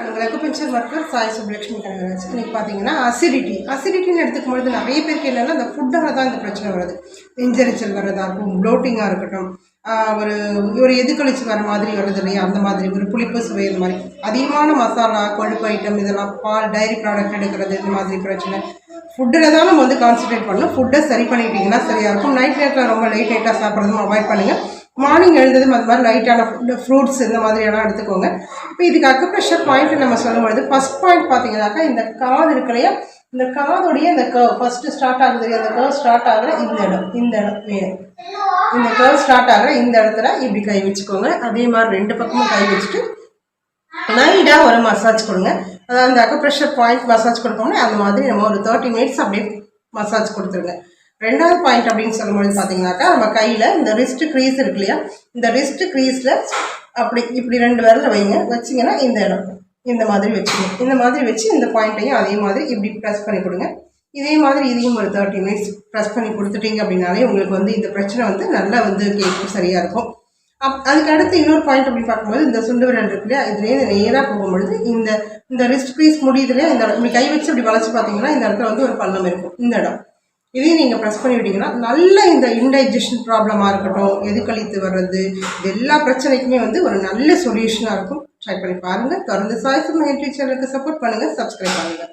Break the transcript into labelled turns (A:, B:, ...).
A: நாங்கள் அக்குபஞ்சர் மருத்துவர் சாய் சுப்லட்சுமி கனகராஜ் இன்னைக்கு பார்த்தீங்கன்னா அசிடிட்டி அசிடிட்டின்னு எடுத்துக்கும் பொழுது நிறைய பேருக்கு என்னென்னா அந்த ஃபுட்டால் தான் இந்த பிரச்சனை வருது. நெஞ்சரிச்சல் வர்றதா இருக்கும் ப்ளோட்டிங்காக இருக்கட்டும் ஒரு ஒரு எதுக்கழிச்சு வர மாதிரி வருது இல்லையா? அந்த மாதிரி ஒரு புளிப்பு சுவை இந்த மாதிரி. அதிகமான மசாலா கொழுப்பு ஐட்டம் இதெல்லாம் பால் டைரி ப்ராடக்ட் எடுக்கிறது இந்த மாதிரி பிரச்சனை. ஃபுட்டில் தான் நம்ம வந்து கான்சன்ட்ரேட் பண்ணணும். ஃபுட்டை சரி பண்ணிக்கிட்டிங்கன்னா சரியாக இருக்கும். நைட் நேரத்தில் ரொம்ப லைட் லைட்டாக சாப்பிட்றதும் அவாய்ட் பண்ணுங்கள் மார்னிங் எழுந்ததும் அது மாதிரி லைட்டான ஃப்ரூட்ஸ் இந்த மாதிரியெல்லாம் எடுத்துக்கோங்க. இப்போ இதுக்கு அக்குப்ரெஷர் பாயிண்ட் நம்ம சொல்லும்பொழுது ஃபஸ்ட் பாயிண்ட் பார்த்தீங்கன்னாக்கா இந்த காது இருக்கு இல்லையா? இந்த காதுடைய இந்த கர்வ் ஃபஸ்ட்டு ஸ்டார்ட் ஆகுது அந்த கர்வ் ஸ்டார்ட் ஆகிற இந்த இடம் இந்த இடம் வேணும் இந்த கர்வ் ஸ்டார்ட் ஆகிற இந்த இடத்துல இப்படி கை வச்சுக்கோங்க. அதே மாதிரி ரெண்டு பக்கமும் கை வச்சுட்டு நைட்டாக ஒரு மசாஜ் கொடுங்க. அதாவது அந்த அக்குப்ரெஷர் பாயிண்ட் மசாஜ் கொடுப்போம்னா அந்த மாதிரி நம்ம ஒரு தேர்ட்டி மினிட்ஸ் அப்படியே மசாஜ் கொடுத்துருங்க. ரெண்டாவது பாயிண்ட் அப்படின்னு சொல்லும்போது பார்த்தீங்கன்னாக்கா நம்ம கையில் இந்த ரிஸ்ட் க்ரீஸ் இருக்கு இல்லையா? இந்த ரிஸ்ட் க்ரீஸில் அப்படி இப்படி ரெண்டு விரல வைங்க. வச்சிங்கன்னா இந்த இடம். இந்த மாதிரி வச்சுக்கணும் இந்த மாதிரி வச்சு இந்த பாயிண்ட்டையும் அதே மாதிரி இப்படி ப்ரெஸ் பண்ணி கொடுங்க. இதே மாதிரி இதையும் ஒரு தேர்ட்டி மினிட்ஸ் ப்ரெஸ் பண்ணி கொடுத்துட்டீங்க அப்படின்னாலே உங்களுக்கு வந்து இந்த பிரச்சனை வந்து நல்லா வந்து கேட்கும். சரியாக இருக்கும். அப் அதுக்கு அடுத்து இன்னொரு பாயிண்ட் அப்படி பார்க்கும்போது இந்த சுண்டு விரல் இருக்கு இல்லையா? இதுலேருந்து நேராக போகும்பொழுது இந்த இந்த ரிஸ்ட் பீஸ் முடியுது இல்லையா? இந்த இடம். கை வச்சு அப்படி வளைச்சு பார்த்தீங்கன்னா இந்த இடத்துல வந்து ஒரு பள்ளம் இருக்கும். இந்த இடம். இதையும் நீங்கள் ப்ரெஸ் பண்ணிவிட்டீங்கன்னா நல்ல இந்த இன்டைஜஷன் ப்ராப்ளமாக இருக்கட்டும் எது கழித்து வர்றது இது எல்லா பிரச்சனைக்குமே வந்து ஒரு நல்ல சொல்யூஷனாக இருக்கும். ட்ரை பண்ணி பாருங்கள் தொடர்ந்து சாய்ஸ் மெயின் டீச்சருக்கு சப்போர்ட் பண்ணுங்கள் சப்ஸ்கிரைப் பண்ணுங்கள்